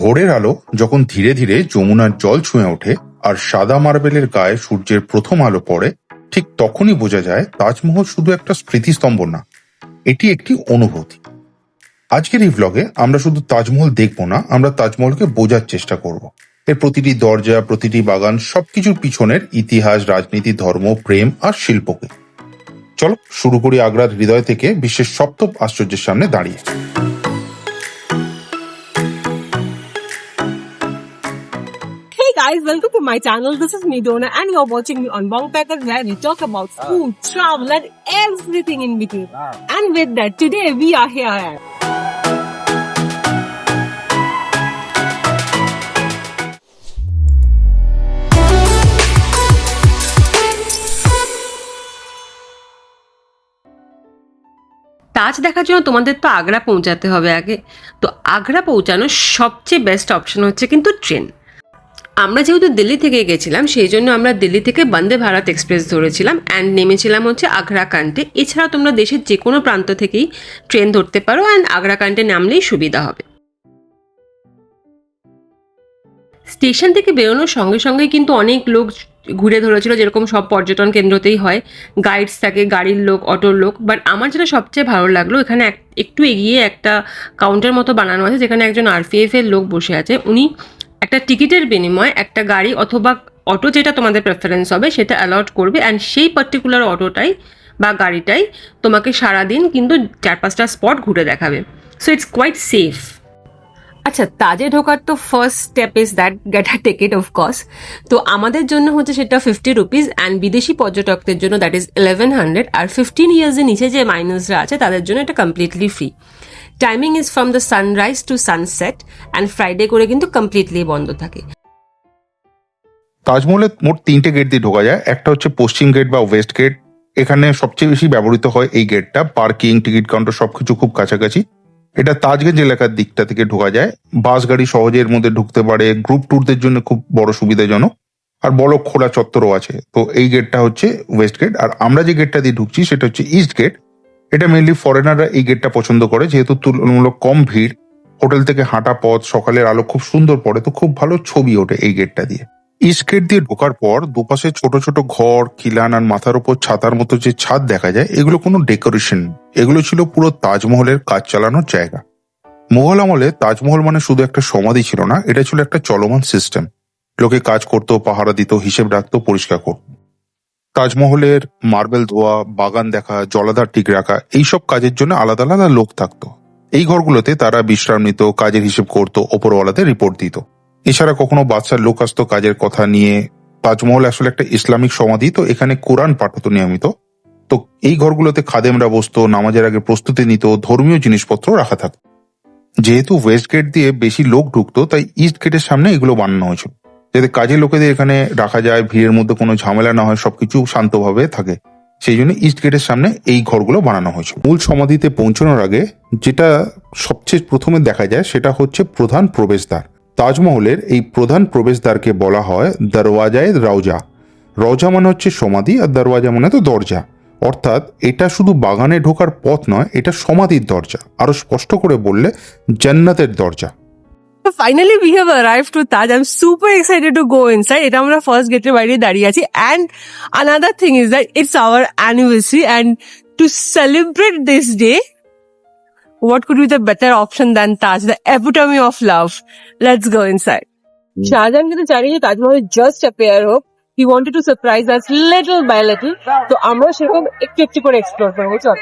ভোরের আলো যখন ধীরে ধীরে যমুনার জল ছুঁয়ে ওঠে আর সাদা মার্বেলের গায়ে সূর্যের প্রথম আলো পড়ে, ঠিক তখনই বোঝা যায় তাজমহল শুধু একটা স্মৃতিস্তম্ভ না, এটি একটি অনুভূতি। আজকের এই ভ্লগে আমরা শুধু তাজমহল দেখব না, আমরা তাজমহলকে বোঝার চেষ্টা করব। এর প্রতিটি দরজা, প্রতিটি বাগান সবকিছুর পিছনের ইতিহাস, রাজনীতি, ধর্ম, প্রেম আর শিল্পকে। চলো শুরু করি আগ্রার হৃদয় থেকে বিশ্বের সপ্তম আশ্চর্যের সামনে দাঁড়িয়ে। Guys, welcome to my channel. This is me Donna and you're watching me on Bong Packer where we talk about food, travel and everything in between. And with that, today we are here at তাজ দেখার জন্য তোমাদের তো আগ্রা পৌঁছাতে হবে আগে তো আগ্রা পৌঁছানোর সবচেয়ে বেস্ট অপশন হচ্ছে কিন্তু ট্রেন আমরা যেহেতু দিল্লি থেকে গেছিলাম, সেই জন্য আমরা দিল্লি থেকে বন্দে ভারত এক্সপ্রেস ধরেছিলাম অ্যান্ড নেমেছিলাম হচ্ছে আগ্রা কান্টে। এছাড়াও তোমরা দেশের যে কোনো প্রান্ত থেকেই ট্রেন ধরতে পারো অ্যান্ড আগ্রা কান্টে নামলেই সুবিধা হবে। স্টেশন থেকে বেরোনোর সঙ্গে সঙ্গেই কিন্তু অনেক লোক ঘুরে ধরেছিল, যেরকম সব পর্যটন কেন্দ্রতেই হয়। গাইডস থাকে, গাড়ির লোক, অটোর লোক। বাট আমার যেটা সবচেয়ে ভালো লাগল, এখানে এক- একটু এগিয়ে একটা কাউন্টার মতো বানানো আছে, যেখানে একজন আরপিএফ এর লোক বসে আছে। উনি একটা টিকিটের বিনিময়ে একটা গাড়ি অথবা অটো যেটা তোমাদের প্রেফারেন্স হবে, সেটা অ্যালট করবে অ্যান্ড সেই পার্টিকুলার অটোটাই বা গাড়িটাই তোমাকে সারাদিন কিন্তু চার পাঁচটা স্পট ঘুরে দেখাবে। সো ইটস কোয়াইট সেফ আচ্ছা তাজে ঢোকার তো first step is that get a ticket of course তো আমাদের জন্য হচ্ছে সেটা ফিফটি রুপিস অ্যান্ড বিদেশি পর্যটকদের জন্য দ্যাট ইজ ইলেভেন হান্ড্রেড আর ফিফটিন ইয়ার্সের নিচে যে মাইনাসরা আছে, তাদের জন্য এটা completely free timing is from the sunrise to sunset and friday করে কিন্তু কমপ্লিটলি বন্ধ থাকে। তাজমহলে মোট তিনটে গেট দিয়ে ঢোকা যায়। একটা হচ্ছে পশ্চিম গেট বা ওয়েস্ট গেট এখানে সবচেয়ে বেশি ব্যবহৃত হয় এই গেটটা পার্কিং টিকিট কাউন্টার সবকিছু খুব কাছাকাছি। এটা তাজগঞ্জ এলাকার দিকটা থেকে ঢোকা যায়। বাস, গাড়ি সহজে এর মধ্যে ঢুকতে পারে। গ্রুপ ট্যুরদের জন্য খুব বড় সুবিধাজনক। আর বড় খোলা চত্বরও আছে। তো এই গেটটা হচ্ছে ওয়েস্ট গেট আর আমরা যে গেটটা দিয়ে ঢুকছি, সেটা হচ্ছে ইস্ট গেট এটা মেনলি ফরেনাররা এই গেটটা পছন্দ করে, যেহেতু তুলনামূলক কম ভিড়। হোটেল থেকে হাঁটা পথ, সকালের আলো খুব সুন্দর পড়ে, তো খুব ভালো ছবি ওঠে এই গেটটা দিয়ে। ইস্ট গেট দিয়ে ঢোকার পর দুপাশে ছোট ছোট ঘর, খিলান আর মাথার উপর ছাতার মতো যে ছাদ দেখা যায়, এগুলো কোনো ডেকোরেশন এগুলো ছিল পুরো তাজমহলের কাজ চালানোর জায়গা। মুঘল আমলে তাজমহল মানে শুধু একটা সমাধি ছিল না, এটা ছিল একটা চলমান সিস্টেম লোকে কাজ করতো, পাহারা দিত, হিসেব রাখতো, পরিষ্কার করতো। তাজমহলের মার্বেল ধোয়া, বাগান দেখা, জলাধার ঠিক রাখা, এইসব কাজের জন্য আলাদা আলাদা লোক থাকতো। এই ঘরগুলোতে তারা বিশ্রাম নিত কাজের হিসেব করতো ওপরওয়ালাতে রিপোর্ট দিত। এছাড়া কখনো বাচ্চার লোক আসতো কাজের কথা নিয়ে তাজমহল আসলে একটা ইসলামিক সমাধি, তো এখানে কোরআন পাঠাতো নিয়মিত। তো এই ঘরগুলোতে খাদেমরা বসতো, নামাজের আগে প্রস্তুতি নিত, ধর্মীয় জিনিসপত্র রাখা থাকতো। যেহেতু ওয়েস্ট গেট দিয়ে বেশি লোক ঢুকতো, তাই ইস্ট গেটের সামনে এগুলো বানানো হয়েছিল। যাতে কাজের লোকেদের এখানে রাখা যায়, ভিড়ের মধ্যে কোনো ঝামেলা না হয়, সবকিছু শান্তভাবে থাকে। সেই জন্য ইস্ট গেটের সামনে এই ঘরগুলো বানানো হয়েছিল। মূল সমাধিতে পৌঁছানোর আগে যেটা সবচেয়ে প্রথমে দেখা যায় সেটা হচ্ছে প্রধান প্রবেশদ্বার। তাজমহলের এই প্রধান প্রবেশদ্বারকে বলা হয় দরওয়াজায় রওজা। রওজা মানে হচ্ছে সমাধি আর দরওয়াজা মানে তো দরজা। অর্থাৎ এটা শুধু বাগানে ঢোকার পথ নয়, এটা সমাধির দরজা। আরও স্পষ্ট করে বললে জান্নাতের দরজা। So finally we have arrived to Taj. I'm super excited to go inside. এটা আমরা ফার্স্ট গেটের বাইরে দাঁড়িয়ে আছি and another thing is that it's our anniversary and to celebrate this day what could be the better option than Taj, the epitome of love. Let's go inside. Shahjahan কিন্তু জানি যে Taj Mahal just appear হোক he wanted to surprise us little by little তো আমরা সেরকম একটু একটু করে এক্সপ্লোর করব, চল।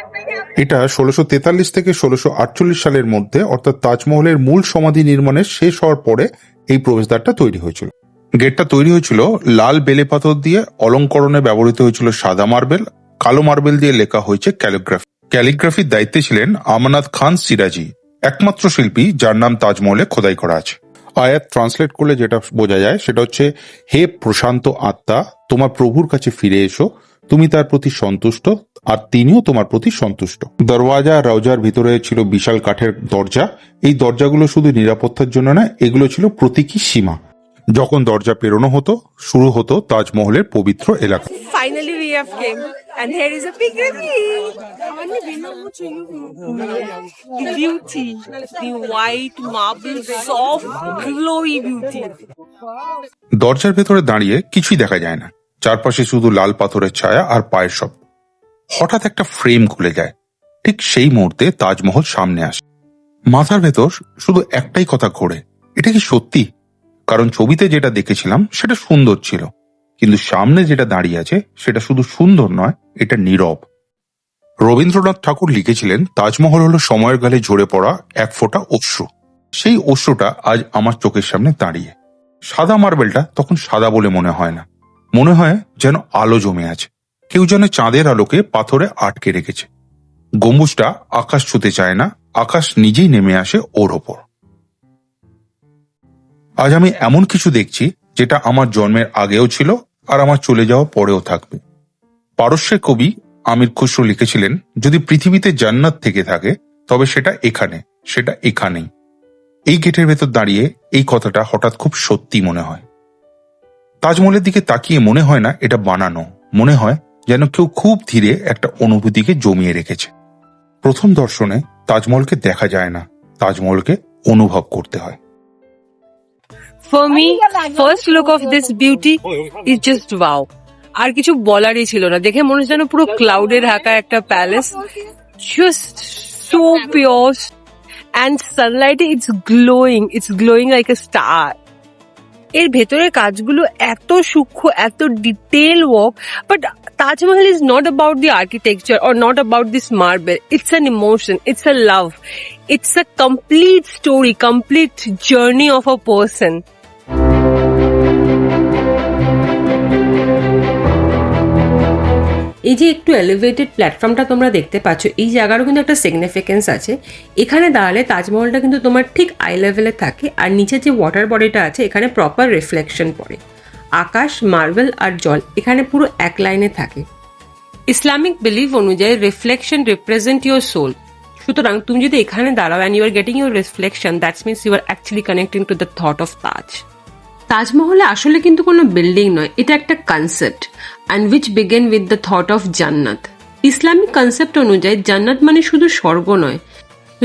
এটা ষোলোশো তেতাল্লিশ থেকে ষোলোশো আটচল্লিশ সালের মধ্যে, অর্থাৎ তাজমহলের মূল সমাধি নির্মাণের শেষ হওয়ার পরে এই প্রবেশদ্বারটা তৈরি হয়েছিল। গেটটা তৈরি হয়েছিল লাল বেলে পাথর দিয়ে, অলঙ্করণে ব্যবহৃত হয়েছিল সাদা মার্বেল, কালো মার্বেল দিয়ে লেখা হয়েছে ক্যালিগ্রাফি। ক্যালিগ্রাফির দায়িত্বে ছিলেন আমানাত খান সিরাজি, একমাত্র শিল্পী যার নাম তাজমহলে খোদাই করা আছে। আয়াত ট্রান্সলেট করলে যেটা বোঝা যায় সেটা হচ্ছে হে প্রশান্ত আত্মা তোমার প্রভুর কাছে ফিরে এসো। তুমি তার প্রতি সন্তুষ্ট আর তিনিও তোমার প্রতি সন্তুষ্ট। দরওয়াজা রওজার ভিতরে ছিল বিশাল কাঠের দরজা। এই দরজাগুলো শুধু নিরাপত্তার জন্য না এগুলো ছিল প্রতীকী সীমা। যখন দরজা পেরোনো হতো শুরু হতো তাজমহলের পবিত্র এলাকা। Finally, chef came, and here is a big reveal. The beauty, the white marble, soft, glowy beauty. দরজার ভেতরে দাঁড়িয়ে কিছুই দেখা যায় না। চারপাশে শুধু লাল পাথরের ছায়া আর পায়ের শব্দ। হঠাৎ একটা ফ্রেম খুলে যায়। ঠিক সেই মুহূর্তে তাজমহল সামনে আসে। মাথার ভেতর শুধু একটাই কথা ঘোরে। এটা কি সত্যি? কারণ ছবিতে যেটা দেখেছিলাম সেটা সুন্দর ছিল। কিন্তু সামনে যেটা দাঁড়িয়ে আছে, সেটা শুধু সুন্দর নয়, এটা নীরব। রবীন্দ্রনাথ ঠাকুর লিখেছিলেন, তাজমহল হলো সময়ের গালে ঝরে পড়া এক ফোঁটা অশ্রু। সেই অশ্রুটা আজ আমার চোখের সামনে দাঁড়িয়ে। সাদা মার্বেলটা তখন সাদা বলে মনে হয় না। মনে হয় যেন আলো জমে আছে। কেউ যেন চাঁদের আলোকে পাথরে আটকে রেখেছে। গম্বুজটা আকাশ ছুতে চায় না, আকাশ নিজেই নেমে আসে ওর ওপর। আজ আমি এমন কিছু দেখছি, যেটা আমার জন্মের আগেও ছিল আর আমার চলে যাওয়া পরেও থাকবে। পারস্যের কবি আমির খুসরো লিখেছিলেন, যদি পৃথিবীতে জান্নাত থেকে থাকে, তবে সেটা এখানে, সেটা এখানেই। এই গেটের ভেতর দাঁড়িয়ে এই কথাটা হঠাৎ খুব সত্যি মনে হয়। তাজমহলের দিকে তাকিয়ে মনে হয় না এটা বানানো, মনে হয় যেন কেউ খুব ধীরে একটা অনুভূতিকে জমিয়ে রেখেছে। প্রথম দর্শনে তাজমহলকে দেখা যায় না, তাজমহলকে অনুভব করতে হয়। For me, first look of this beauty is just wow. আর কিছু বলারই ছিল না। দেখে মনে হচ্ছে যেন পুরো ক্লাউডে ঢাকা একটা palace just so pure and সানলাইটে it's glowing it's glowing like a star এর ভেতরের কাজগুলো এত সূক্ষ্ম, এত detail work but Taj Mahal is not about the architecture or not about this marble it's an emotion it's a love it's a complete story complete journey of a person এই যে একটু elevated প্ল্যাটফর্মটা তোমরা দেখতে পাচ্ছ, এই জায়গারও কিন্তু একটা সিগনিফিকেন্স আছে। এখানে দাঁড়ালে তাজমহলটা কিন্তু তোমার ঠিক আই লেভেলে থাকে আর নিচে যে ওয়াটার বডিটা আছে, এখানে প্রপার রিফ্লেকশন পড়ে। আকাশ মার্বেল আর জল, এখানে পুরো এক লাইনে থাকে। ইসলামিক বিলিভ অনুযায়ী রিফ্লেকশন রিপ্রেজেন্ট ইউর সোল সুতরাং তুমি যদি এখানে দাঁড়াও and you are getting your reflection that's means you are actually connecting to the thought of Taj তাজমহলে আসলে কিন্তু কোনো বিল্ডিং নয়, এটা একটা concept and which began with the thought of জান্নাত। ইসলামিক কনসেপ্ট অনুযায়ী জান্নাত মানে শুধু স্বর্গ নয়।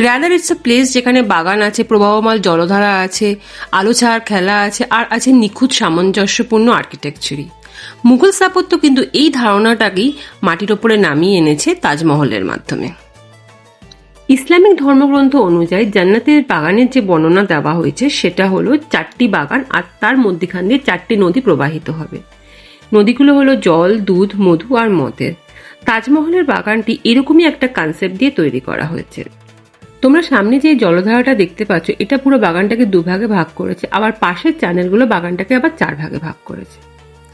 রাদার ইটস আ প্লেস যেখানে বাগান আছে প্রবাহমাল জলধারা আছে, আলো ছায়ার খেলা আছে, আর আছে নিখুঁত সামঞ্জস্যপূর্ণ আর্কিটেকচারই মুঘল স্থাপত্য কিন্তু এই ধারণাটাকেই মাটির ওপরে নামিয়ে এনেছে তাজমহলের মাধ্যমে। ইসলামিক ধর্মগ্রন্থ অনুযায়ী জান্নাতের বাগানের যে বর্ণনা দেওয়া হয়েছে, সেটা হলো চারটি বাগান আর তার মধ্যেখান দিয়ে চারটি নদী প্রবাহিত হবে। নদীগুলো হলো জল, দুধ, মধু আর মদের। তাজমহলের বাগানটি এরকমই একটা কনসেপ্ট দিয়ে তৈরি করা হয়েছে। তোমরা সামনে যে জলধারাটা দেখতে পাচ্ছ, এটা পুরো বাগানটাকে দুভাগে ভাগ করেছে। আবার পাশের চ্যানেলগুলো বাগানটাকে আবার চার ভাগে ভাগ করেছে।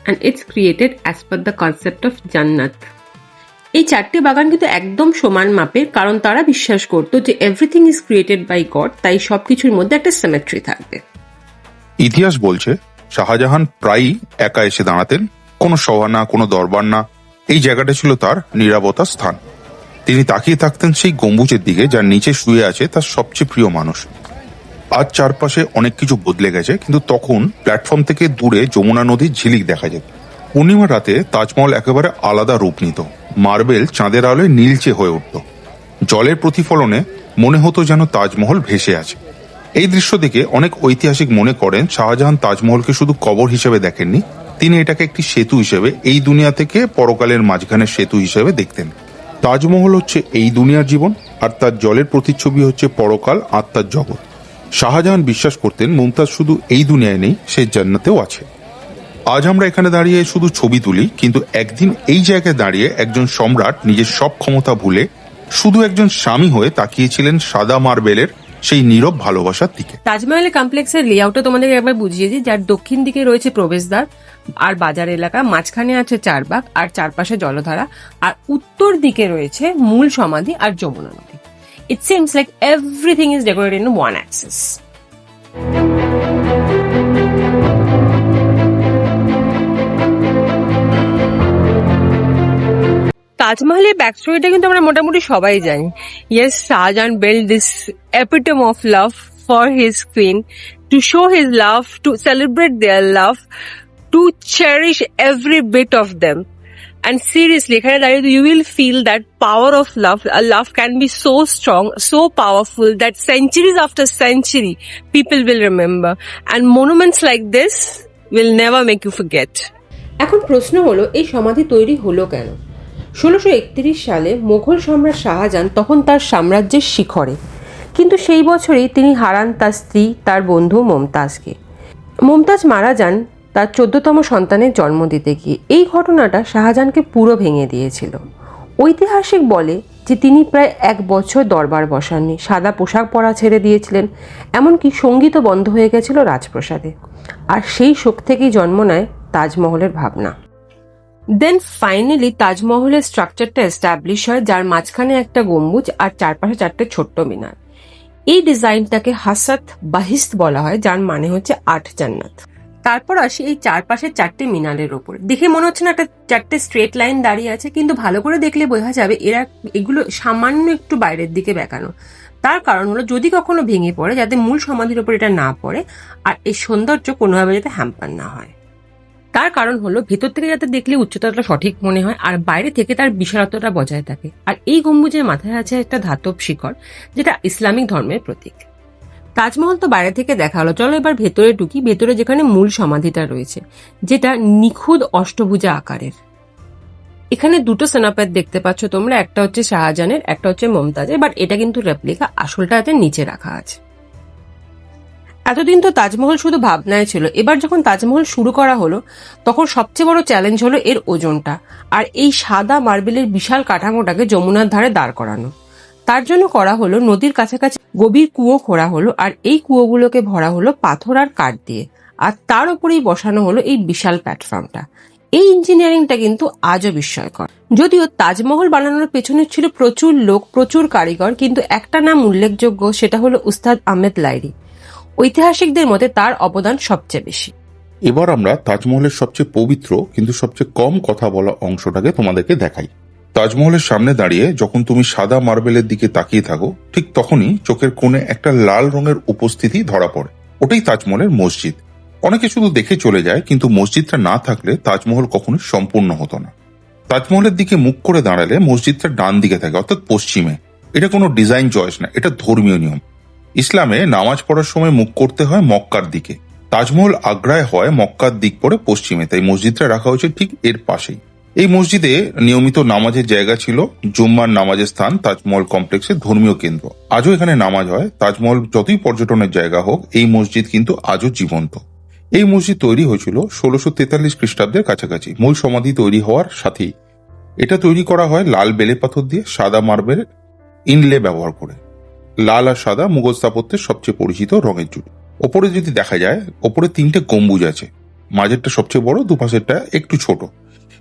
And it's created as per the concept of জান্নাত। এই চারটে বাগান কিন্তু একদম সমান মাপের, কারণ তারা বিশ্বাস করতো যে everything is created by god তাই সবকিছুর মধ্যে একটা সিমেট্রি থাকবে। ইতিহাস বলছে, শাহজাহান প্রায়ই একা এসে দাঁড়াতেন, কোনো সভা না, কোনো দরবার না, এই জায়গাটা ছিল তার নিরাপত্তা স্থান। তিনি তাকিয়ে থাকতেন সেই গম্বুজের দিকে, যার নিচে শুয়ে আছে তার সবচেয়ে প্রিয় মানুষ। আজ চারপাশে অনেক কিছু বদলে গেছে, কিন্তু তখন প্ল্যাটফর্ম থেকে দূরে যমুনা নদীর ঝিলিক দেখা যেত। পূর্ণিমা রাতে তাজমহল একেবারে আলাদা রূপ নিত। মার্বেল চাঁদের আলোয় নীলচে হয়ে উঠত। জলের প্রতিফলনে মনে হতো যেন তাজমহল ভেসে আছে। এই দৃশ্য দেখে অনেক ঐতিহাসিক মনে করেন শাহজাহান তাজমহলকে শুধু কবর হিসেবে দেখেননি, তিনি এটাকে একটি সেতু হিসেবে এই দুনিয়া থেকে পরকালের মাঝখানে সেতু হিসেবে দেখতেন। তাজমহল হচ্ছে এই দুনিয়ার জীবন, আর তার জলের প্রতিচ্ছবি হচ্ছে পরকাল আত্মার জগৎ। শাহজাহান বিশ্বাস করতেন, মুমতাজ শুধু এই দুনিয়ায় নেই, সে জান্নাতেও আছে। আজ আমরা এখানে দাঁড়িয়ে শুধু ছবি তুলি, কিন্তু একদিন এই জায়গায় দাঁড়িয়ে একজন সম্রাট নিজের সব ক্ষমতা ভুলে শুধু একজন স্বামী হয়ে তাকিয়েছিলেন সাদা মার্বেলের সেই নীরব ভালোবাসার দিকে। তাজমহলের কমপ্লেক্সের লেআউটটা তোমাদেরকে একবার বুঝিয়ে দিই, যার দক্ষিণ দিকে রয়েছে প্রবেশদ্বার, আর বাজার এলাকা, মাঝখানে আছে চারবাগ, আর চারপাশে জলধারা, আর উত্তর দিকে রয়েছে মূল সমাধি আর যমুনা নদী। It seems like everything is decorated in one access তাজমহলের ব্যাক স্টোরিটা কিন্তু আমরা মোটামুটি সবাই জানি yes Shah Jahan build this epitome of love for his queen to show his love to celebrate their love to cherish every bit of them And seriously, এখানে দাঁড়িয়ে will feel that power of love. A love can be so strong, so powerful that centuries after century, people will remember. And monuments like this will never make you forget. এখন প্রশ্ন হলো এই সমাধি তৈরি হলো কেন ষোলোশো সালে মোঘল সম্রাট শাহজাহান তখন তার সাম্রাজ্যের শিখরে। কিন্তু সেই বছরেই তিনি হারান তার স্ত্রী, তার বন্ধু মমতাজকে। মমতাজ মারা যান তার চোদ্দতম সন্তানের জন্ম দিতে গিয়ে। এই ঘটনাটা শাহজাহানকে পুরো ভেঙে দিয়েছিল। ঐতিহাসিক বলে যে তিনি প্রায় এক বছর দরবার বসাননি। সাদা পোশাক পরা ছেড়ে দিয়েছিলেন, এমনকি সঙ্গীতও বন্ধ হয়ে গেছিল রাজপ্রসাদে। আর সেই শোক থেকেই জন্ম নেয় তাজমহলের ভাবনা। দেন ফাইনালি তাজমহলের স্ট্রাকচারটা এস্টাবলিশ হয়, যার মাঝখানে একটা গম্বুজ আর চারপাশে চারটে ছোট্ট মিনার। এই ডিজাইনটাকে হাসাত বাহিস্ত বলা হয়, যার মানে হচ্ছে আট জান্নাত। তারপর আসি এই চারপাশে চারটে মিনারের ওপর। দেখে মনে হচ্ছে না একটা চারটে স্ট্রেট লাইন দাঁড়িয়ে আছে, কিন্তু ভালো করে দেখলে বোঝা যাবে এরা এগুলো সামান্য একটু বাইরের দিকে বেঁকানো। তার কারণ হলো, যদি কখনো ভেঙে পড়ে, যাতে মূল সমাধির ওপর এটা না পড়ে, আর এই সৌন্দর্য কোনোভাবে যাতে হ্যাম্পার না হয়। তার কারণ হলো ভেতর থেকে যাতে দেখলে উচ্চতাটা সঠিক মনে হয় আর বাইরে থেকে তার বিশালত্বটা বজায় থাকে। আর এই গম্বুজের মাথায় আছে একটা ধাতব শিকড়, যেটা ইসলামিক ধর্মের প্রতীক। তাজমহল তো বাইরে থেকে দেখা হলো। চলো এবার ভেতরে ঢুকি। ভেতরে যেখানে মূল সমাধিটা রয়েছে, যেটা নিখুঁত অষ্টভুজা আকারের। এখানে দুটো সেনাপেট দেখতে পাচ্ছ তোমরা, একটা হচ্ছে শাহজাহানের, একটা হচ্ছে মমতাজের, বাট এটা কিন্তু রেপ্লিকা আসলটা এতে নিচে রাখা আছে। এতদিন তো তাজমহল শুধু ভাবনায় ছিল। এবার যখন তাজমহল শুরু করা হলো, তখন সবচেয়ে বড় চ্যালেঞ্জ হলো এর ওজনটা আর এই সাদা মার্বেলের বিশাল কাঠামোটাকে যমুনার ধারে দাঁড় করানো। তার জন্য করা হলো নদীর কাছাকাছি গভীর কুয়ো খোঁড়া হলো আর এই কুয়োগুলোকে ভরা হলো পাথর আর কাঠ দিয়ে আর তার উপরেই বসানো হলো এই বিশাল প্ল্যাটফর্মটা এই ইঞ্জিনিয়ারিংটা কিন্তু আজও বিস্ময়কর। যদিও তাজমহল বানানোর পেছনে ছিল প্রচুর লোক, প্রচুর কারিগর, কিন্তু একটা নাম উল্লেখযোগ্য, সেটা হলো উস্তাদ আহমেদ লাইরি। ঐতিহাসিকদের মতে তার অবদান সবচেয়ে বেশি। এবার আমরা তাজমহলের সবচেয়ে পবিত্র কিন্তু সবচেয়ে কম কথা বলা অংশটাকে তোমাদেরকে দেখাই। তাজমহলের সামনে দাঁড়িয়ে যখন তুমি সাদা মার্বেলের দিকে তাকিয়ে থাকো, ঠিক তখনই চোখের কোণে একটা লাল রঙের উপস্থিতি ধরা পড়ে। ওটাই তাজমহলের মসজিদ। অনেকে শুধু দেখে চলে যায়, কিন্তু মসজিদটা না থাকলে তাজমহল কখনোই সম্পূর্ণ হতো না। তাজমহলের দিকে মুখ করে দাঁড়ালে মসজিদটা ডান দিকে থাকে, অর্থাৎ পশ্চিমে। এটা কোনো ডিজাইন চয়েস না, এটা ধর্মীয় নিয়ম। ইসলামে নামাজ পড়ার সময় মুখ করতে হয় মক্কার দিকে। তাজমহল আগ্রায় হয় মক্কার দিক পরে পশ্চিমে, তাই মসজিদটা রাখা হয়েছে ঠিক এর পাশেই। এই মসজিদে নিয়মিত নামাজের জায়গা ছিল, জুম্মার নামাজের স্থান তাজমহল কমপ্লেক্সের ধর্মীয় কেন্দ্র। আজও এখানে নামাজ হয়, তাজমহল যতই পর্যটনের জায়গা হোক, এই মসজিদ কিন্তু আজও জীবন্ত। এই মসজিদ তৈরি হয়েছিল ষোলোশো তেতাল্লিশ খ্রিস্টাব্দের কাছাকাছি। মূল সমাধি তৈরি হওয়ার সাথেই। এটা তৈরি করা হয় লাল বেলে পাথর দিয়ে, সাদা মার্বেল ইনলে ব্যবহার করে। লাল আর সাদা মুঘল স্থাপত্যের সবচেয়ে পরিচিত রঙের জুট। ওপরে যদি দেখা যায়, ওপরে তিনটে গম্বুজ আছে। মাঝেরটা সবচেয়ে বড়, দুপাশেরটা একটু ছোট।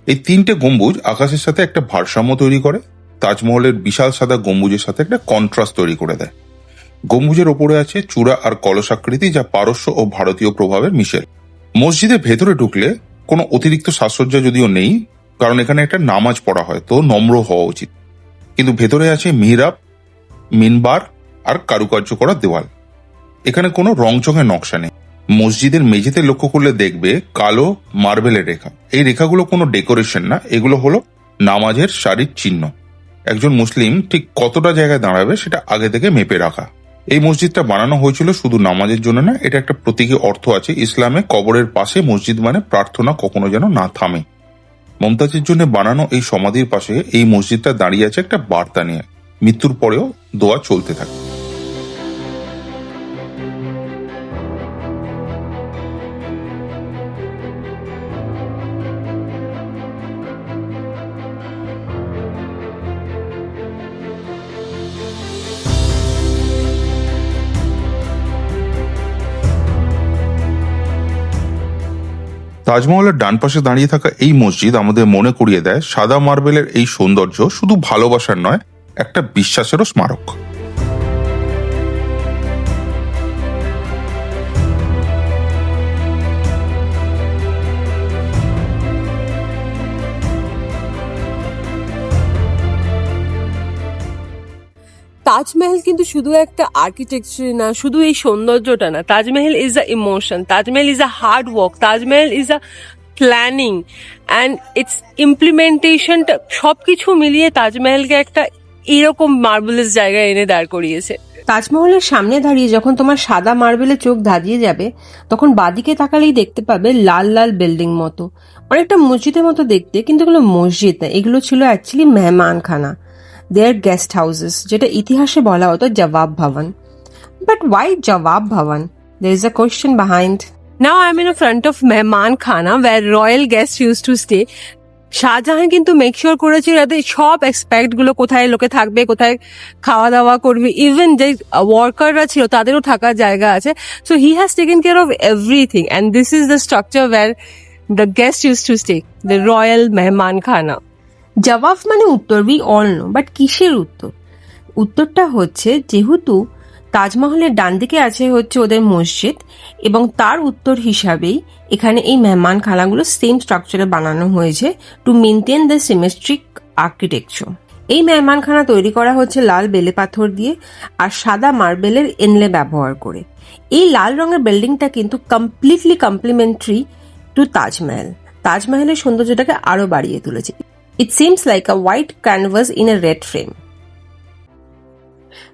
এই তিনটে গম্বুজ আকাশের সাথে একটা ভারসাম্য তৈরি করে, তাজমহলের বিশাল সাদা গম্বুজের সাথে একটা কন্ট্রাস্ট তৈরি করে দেয়। গম্বুজের ওপরে আছে চূড়া আর কলসাকৃতি যা পারস্য ও ভারতীয় প্রভাবের মিশেল। মসজিদের ভেতরে ঢুকলে কোনো অতিরিক্ত সাজসজ্জা যদিও নেই, কারণ এখানে একটা নামাজ পড়া হয়, তো নম্র হওয়া উচিত। কিন্তু ভেতরে আছে মিহরাব, মিনবার আর কারুকার্য করা দেওয়াল। এখানে কোনো রংচঙের নকশা নেই। মসজিদের মেঝেতে লক্ষ্য করলে দেখবে কালো মার্বেলের রেখা। এই রেখাগুলো কোনো ডেকোরেশন না, এগুলো হলো নামাজের শারীর চিহ্ন। একজন মুসলিম ঠিক কতটা জায়গায় দাঁড়াবে সেটা আগে থেকে মেপে রাখা। এই মসজিদটা বানানো হয়েছিল শুধু নামাজের জন্য না, এটা একটা প্রতীকী অর্থ আছে। ইসলামে কবরের পাশে মসজিদ মানে প্রার্থনা কখনো যেন না থামে। মমতাজের জন্য বানানো এই সমাধির পাশে এই মসজিদটা দাঁড়িয়ে আছে একটা বার্তা নিয়ে। মৃত্যুর পরেও দোয়া চলতে থাকে। তাজমহলের ডান পাশে দাঁড়িয়ে থাকা এই মসজিদ আমাদের মনে করিয়ে দেয় সাদা মার্বেলের এই সৌন্দর্য শুধু ভালোবাসার নয়, একটা বিশ্বাসেরও স্মারক। তাজমহল কিন্তু শুধু একটা আর্কিটেকচার না, শুধু এই সৌন্দর্যটা না। Taj Mahal is a emotion Taj Mahal is a hard work Taj Mahal is a planning and it's ইমপ্লিমেন্টেশনটা সব কিছু মিলিয়ে তাজমহলকে একটা এরকম মার্বেলাস জায়গায় এনে দাঁড় করিয়েছে। তাজমহলের সামনে দাঁড়িয়ে যখন তোমার সাদা মার্বেলে চোখ ধাঁধিয়ে যাবে, তখন বাদিকে তাকালেই দেখতে পাবে লাল লাল বিল্ডিং মতো। অনেকটা মসজিদের মতো দেখতে, কিন্তু এগুলো মসজিদ না। এগুলো ছিল অ্যাকচুয়ালি মেহমানখানা। দেয়ার গেস্ট হাউসেস যেটা ইতিহাসে বলা হতো জবাব ভবন। বাট ওয়াই জবাব ভবন? There is a question behind I'm in a front of Mehman Khana, where royal guests used to stay. Shah Jahan কিন্তু মেক শিওর করেছিল যাতে সব এক্সপেক্টগুলো কোথায় লোকে থাকবে, কোথায় খাওয়া দাওয়া করবে ইভেন যে ওয়ার্কাররা ছিল তাদেরও থাকার জায়গা আছে। So he has taken care of everything and this is the structure where the guest use to stay the royal মেহমান খানা জবাব মানে উত্তর বি অল নো বাট কিসের উত্তর? উত্তরটা হচ্ছে, যেহেতু তাজমহলের ডান দিকে আছে হচ্ছে ওদের মসজিদ, এবং তার উত্তর হিসাবেই এখানে এই মেহমান খানাগুলো সেম স্ট্রাকচারে বানানো হয়েছে to maintain the symmetric architecture এই মেহমানখানা তৈরি করা হচ্ছে লাল বেলে পাথর দিয়ে আর সাদা মার্বেলের এনলে ব্যবহার করে। এই লাল রঙের বিল্ডিংটা কিন্তু কমপ্লিটলি কমপ্লিমেন্টারি টু তাজমহল। তাজমহলের সৌন্দর্যটাকে আরও বাড়িয়ে তুলেছে। It seems like a white canvas in a red frame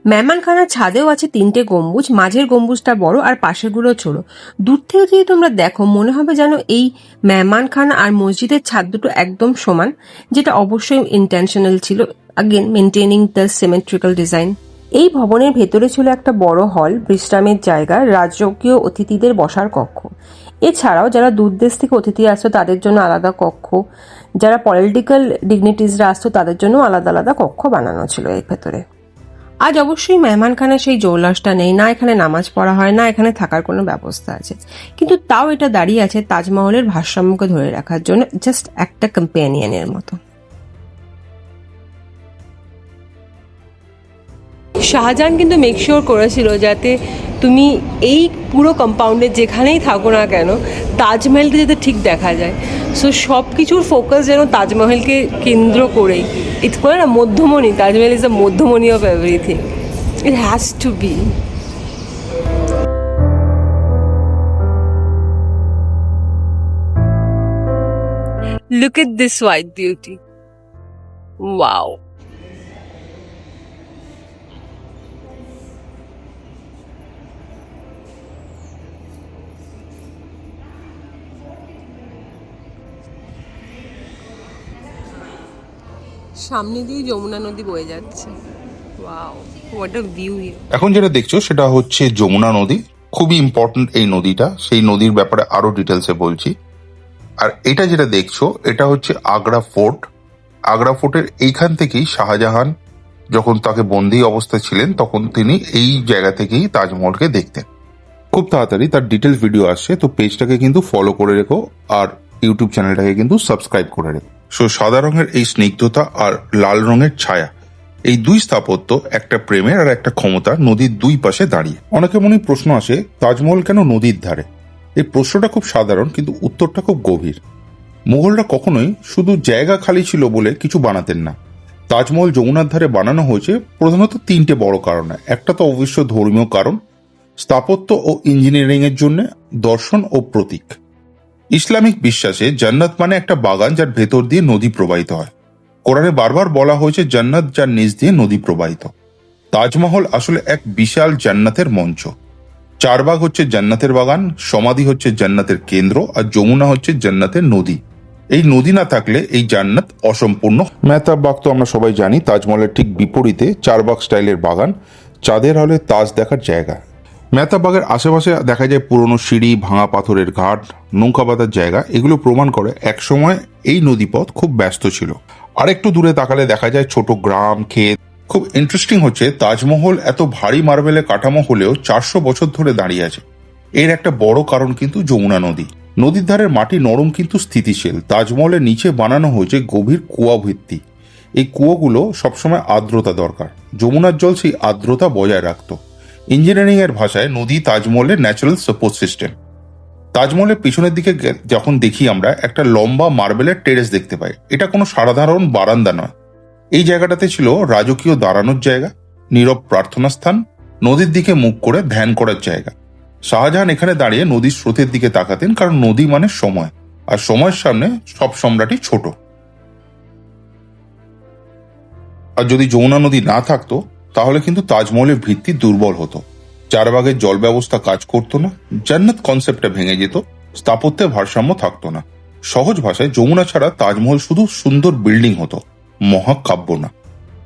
মেহমানখানার ছাদেও আছে তিনটে গম্বুজ, মাঝের গম্বুজটা বড় আর পাশেরগুলো ছোট। দূর থেকে যদি তোমরা দেখো, মনে হবে যেন এই মেহমানখানা আর মসজিদের ছাদ দুটো একদম সমান, যেটা অবশ্যই ইন্টেনশনাল ছিল। Again maintaining the symmetrical design এই ভবনের ভেতরে ছিল একটা বড় হল, বিশ্রামের জায়গা, রাজকীয় অতিথিদের বসার কক্ষ। এছাড়াও যারা দূর দেশ থেকে অতিথি আসতো, তাদের জন্য আলাদা কক্ষ। যারা পলিটিক্যাল ডিগনিটিসরা আসতো, তাদের জন্য আলাদা আলাদা কক্ষ বানানো ছিল এর ভেতরে। আজ অবশ্যই মেহমানখানা সেই জৌলাসটা নেই, না এখানে নামাজ পড়া হয়, না এখানে থাকার কোনো ব্যবস্থা আছে। কিন্তু তাও এটা দাঁড়িয়ে আছে তাজমহলের ভারসাম্যকে ধরে রাখার জন্য জাস্ট একটা কম্পেনিয়ানের মতো। শাহজাহান কিন্তু মেক শিওর করেছিল যাতে তুমি এই পুরো কম্পাউন্ডের যেখানেই থাকো না কেন, তাজমহলকে যাতে ঠিক দেখা যায় সো সব কিছুর ফোকাস যেন তাজমহলকে কেন্দ্র করেই ইট করে না, মধ্যমণি, তাজমহল ইজ দ্য মধ্যমণি of everything it has to be Look at this white beauty. Wow. সামনে দিয়ে যমুনা নদী বয়ে যাচ্ছে। এখন যেটা দেখছ, সেটা হচ্ছে যমুনা নদী। খুবই ইম্পর্ট্যান্ট এই নদীটা। সেই নদীর ব্যাপারে আরও ডিটেলসে বলছি। আর এটা যেটা দেখছ, এটা হচ্ছে আগ্রা ফোর্ট। আগ্রা ফোর্টের এইখান থেকেই শাহজাহান যখন তাকে বন্দি অবস্থায় ছিলেন, তখন তিনি এই জায়গা থেকেই তাজমহলকে দেখতেন। খুব তাড়াতাড়ি তার ডিটেলস ভিডিও আসছে, তো পেজটাকে কিন্তু ফলো করে রেখো আর ইউটিউব চ্যানেলটাকে কিন্তু সাবস্ক্রাইব করে রেখো। সো সাদা রঙের এই স্নিগ্ধতা আর লাল রঙের ছায়া। এই দুই স্থাপত্য একটা প্রেমের আর একটা ক্ষমতা নদীর দুই পাশে দাঁড়িয়ে। অনেকে মনে প্রশ্ন আসে, তাজমহল কেন নদীর ধারে? এই প্রশ্নটা খুব সাধারণ, কিন্তু উত্তরটা খুব গভীর। মুঘলরা কখনোই শুধু জায়গা খালি ছিল বলে কিছু বানাতেন না। তাজমহল যমুনার ধারে বানানো হয়েছে প্রধানত তিনটে বড় কারণে। একটা তো অবশ্য ধর্মীয় কারণ, স্থাপত্য ও ইঞ্জিনিয়ারিং এর জন্য দর্শন ও প্রতীক। ইসলামিক বিশ্বাসে জান্নাত মানে একটা বাগান যার ভেতর দিয়ে নদী প্রবাহিত হয়। কোরআনে বারবার বলা হয়েছে, জান্নাত যার নিচ দিয়ে নদী প্রবাহিত। তাজমহল আসলে এক বিশাল জান্নাতের মঞ্চ। চারবাগ হচ্ছে জান্নাতের বাগান, সমাধি হচ্ছে জান্নাতের কেন্দ্র আর যমুনা হচ্ছে জান্নাতের নদী। এই নদী না থাকলে এই জান্নাত অসম্পূর্ণ মেহতাব বাগ তো আমরা সবাই জানি, তাজমহলের ঠিক বিপরীতে চারবাগ স্টাইলের বাগান, চাঁদের হলে তাজ দেখার জায়গা। মেহতাব বাগের আশেপাশে দেখা যায় পুরনো সিঁড়ি, ভাঙা পাথরের ঘাট, নৌকা বাঁধার জায়গা। এগুলো প্রমাণ করে একসময় এই নদীপথ খুব ব্যস্ত ছিল। আরেকটু দূরে তাকালে দেখা যায় ছোট গ্রাম, ক্ষেত। খুব ইন্টারেস্টিং হচ্ছে, তাজমহল এত ভারী মার্বেলে কাঠামো হলেও চারশো বছর ধরে দাঁড়িয়ে আছে। এর একটা বড় কারণ কিন্তু যমুনা নদী। নদীর ধারের মাটি নরম কিন্তু স্থিতিশীল। তাজমহলের নিচে বানানো হয়েছে গভীর কুয়া ভিত্তি। এই কুয়োগুলো সবসময় আর্দ্রতা দরকার। যমুনার জল সেই আর্দ্রতা বজায় রাখত। ইঞ্জিনিয়ারিং এর ভাষায় নদী তাজমহলের ন্যাচারাল সাপোর্ট সিস্টেম তাজমহলের পিছনের দিকে যখন দেখি আমরা, একটা লম্বা মার্বেলের টেরেস দেখতে পাই। এটা কোনো সাধারণ বারান্দা নয়। এই জায়গাটাতে ছিল রাজকীয় দাঁড়ানোর জায়গা, নীরব প্রার্থনা স্থান, নদীর দিকে মুখ করে ধ্যান করার জায়গা। শাহজাহান এখানে দাঁড়িয়ে নদীর স্রোতের দিকে তাকাতেন, কারণ নদী মানে সময়, আর সময়ের সামনে সব সম্রাটই ছোট। আর যদি যমুনা নদী না থাকতো তাহলে কিন্তু তাজমহলের ভিত্তি দুর্বল হতো। চারবাগের জল ব্যবস্থা কাজ করতো না, জান্নাত কনসেপ্টটা ভেঙে যেত, স্থাপত্যের ভারসাম্য থাকতো না। সহজ ভাষায় যমুনা ছাড়া তাজমহল শুধু সুন্দর বিল্ডিং হতো, মহাকাব্য না।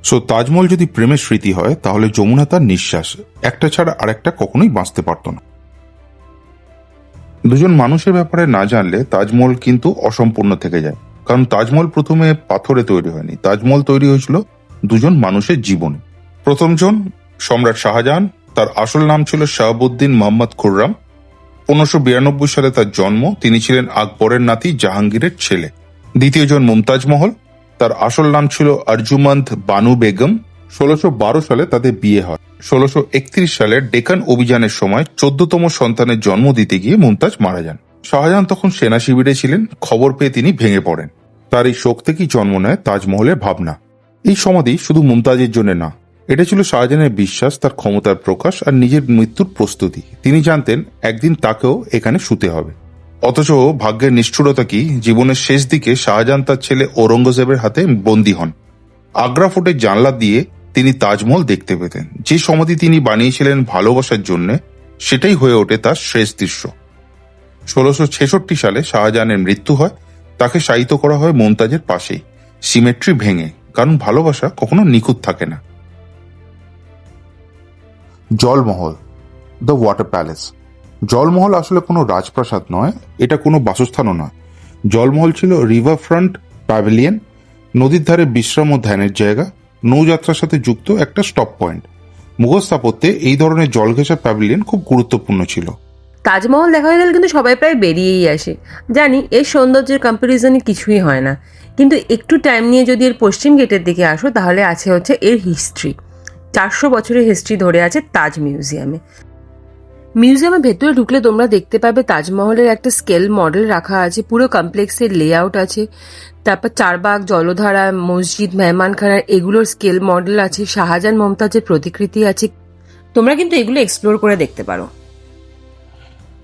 সো তাজমহল যদি প্রেমের স্মৃতি হয়, তাহলে যমুনা তার নিঃশ্বাস, একটা ছাড়া আরেকটা কখনোই বাঁচতে পারত না। দুজন মানুষের ব্যাপারে না জানলে তাজমহল কিন্তু অসম্পূর্ণ থেকে যায়। কারণ তাজমহল প্রথমে পাথরে তৈরি হয়নি, তাজমহল তৈরি হয়েছিল দুজন মানুষের জীবনে। প্রথমজন সম্রাট শাহজাহান, তার আসল নাম ছিল শাহাবুদ্দিন মোহাম্মদ খুররাম। পনেরোশো বিরানব্বই সালে তার জন্ম, তিনি ছিলেন আকবরের নাতি জাহাঙ্গীরের ছেলে। দ্বিতীয়জন মুমতাজ মহল, তার আসল নাম ছিল আরজুমন্দ বানু বেগম। ষোলোশো বারো সালে তাদের বিয়ে হয়। ষোলোশো একত্রিশ সালে ডেকান অভিযানের সময় চোদ্দতম সন্তানের জন্ম দিতে গিয়ে মুমতাজ মারা যান। শাহজাহান তখন সেনা শিবিরে ছিলেন, খবর পেয়ে তিনি ভেঙে পড়েন। তার এই শোক থেকেই জন্ম নেয় তাজমহলের ভাবনা। এই সমাধি শুধু মুমতাজের জন্য না এটা ছিল শাহজাহানের বিশ্বাস, তার ক্ষমতার প্রকাশ আর নিজের মৃত্যুর প্রস্তুতি। তিনি জানতেন, একদিন তাকেও এখানে শুতে হবে। অথচ ভাগ্যের নিষ্ঠুরতা কি? জীবনের শেষ দিকে শাহজাহান তার ছেলে ঔরঙ্গজেবের হাতে বন্দী হন। আগ্রা ফোর্টের জানলা দিয়ে তিনি তাজমহল দেখতে পেতেন। যে সমাধি তিনি বানিয়েছিলেন ভালোবাসার জন্য, সেটাই হয়ে ওঠে তার শেষ দৃশ্য। ষোলোশো ছেষট্টি সালে শাহজাহানের মৃত্যু হয়, তাকে শায়িত করা হয় মমতাজের পাশেই। সিমেট্রি ভেঙে, কারণ ভালোবাসা কখনো নিখুঁত থাকে না। Jal Mahal the water palace Jal Mahal আসলে কোনো রাজপ্রাসাদ নয়, এটা কোনো বাসস্থানও নয়। জলমহল ছিল রিভার ফ্রন্ট প্যাভিলিয়ন নদীর ধারে বিশ্রাম ও ধ্যানের জায়গা, নৌযাত্রার সাথে যুক্ত একটা স্টপ পয়েন্ট মুঘল স্থাপত্যে এই ধরনের জলঘেঁষা প্যাভিলিয়ন খুব গুরুত্বপূর্ণ ছিল। তাজমহল দেখা হয়ে গেলে কিন্তু সবাই প্রায় বেরিয়েই আসে। জানি, এর সৌন্দর্যের কম্প্যারিজনে কিছুই হয় না। কিন্তু একটু টাইম নিয়ে যদি এর পশ্চিম গেটের দিকে আসো, তাহলে আছে হচ্ছে এর হিস্ট্রি চারশো বছরের হিস্ট্রি ধরে আছে তাজ মিউজিয়ামে মিউজিয়ামের ভেতরে ঢুকলে তোমরা দেখতে পাবে তাজমহলের একটা স্কেল মডেল রাখা আছে, পুরো কমপ্লেক্সের লেআউট আছে। তারপর চারবাগ, জলধারা, মসজিদ, মেহমানখানা, এগুলোর স্কেল মডেল আছে। শাহজাহান মমতাজের প্রতিকৃতি আছে। তোমরা কিন্তু এগুলো এক্সপ্লোর করে দেখতে পারো।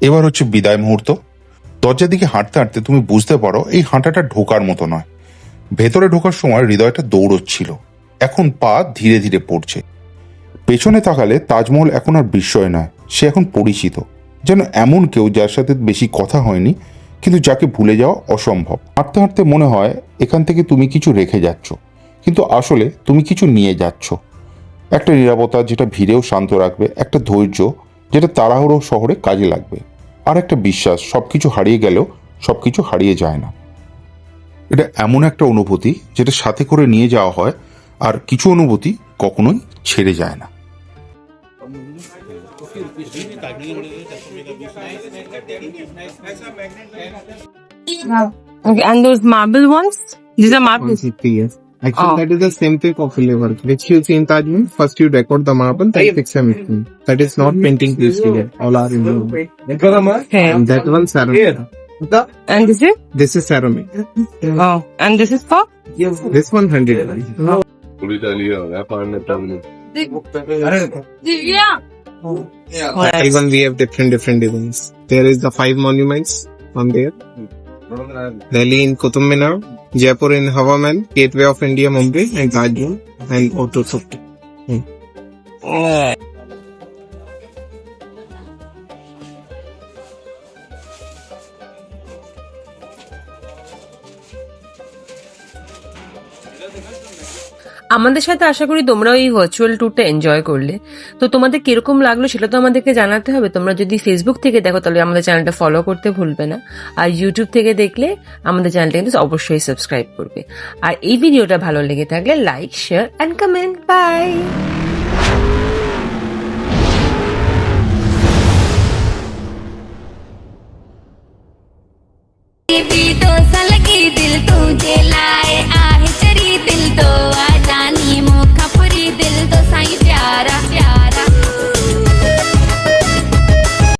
এবার হচ্ছে বিদায় মুহূর্ত। দরজার দিকে হাঁটতে হাঁটতে তুমি বুঝতে পারো, এই হাঁটাটা ঢোকার মতো নয়। ভেতরে ঢোকার সময় হৃদয়টা দৌড়চ্ছিল। এখন পা ধীরে ধীরে পড়ছে। পেছনে তাকালে তাজমহল এখন আর বিস্ময় নয়, সে এখন পরিচিত। যেন এমন কেউ যার সাথে বেশি কথা হয়নি, কিন্তু যাকে ভুলে যাওয়া অসম্ভব। হাঁটতে হাঁটতে মনে হয়, এখান থেকে তুমি কিছু রেখে যাচ্ছ। কিন্তু আসলে তুমি কিছু নিয়ে যাচ্ছ। একটা নিরাপত্তা যেটা ভিড়েও শান্ত রাখবে, একটা ধৈর্য যেটা তাড়াহুড়ো শহরে কাজে লাগবে। আর একটা বিশ্বাস সব কিছু হারিয়ে গেলেও সব কিছু হারিয়ে যায় না। এটা এমন একটা অনুভূতি যেটা সাথে করে নিয়ে যাওয়া হয়, আর কিছু অনুভূতি কখনোই ছেড়ে যায় না। And those marble ones? These are marbles. 150 years. Actually, Oh. that is the same type of flavor which you see in Taj Mahal. First, you record the marble, then fix everything. That is not painting piece here. All are in the Okay. And that one ceramic. And this is? This is ceramic. Oh, and this is for? This one hundred. Oh. Even we have different different designs. There is the five monuments on there. Delhi in Qutub Minar, Jaipur in Hawa Mahal, Gateway of India, Mumbai, and Taj Mahal, and Auto Softy. আমাদের সাথে আশা করি তোমরা এই virtual ট্যুরটা enjoy করলে। তো তোমাদের কীরকম লাগল সেটা তো আমাদেরকে জানাতে হবে। তোমরা যদি ফেসবুক থেকে দেখো, তাহলে আমাদের চ্যানেলটা ফলো করতে ভুলবে না। আর ইউটিউব থেকে দেখলে আমাদের চ্যানেলটা কিন্তু অবশ্যই সাবস্ক্রাইব করবে। আর এই ভিডিওটা ভালো লেগে থাকলে like share and comment bye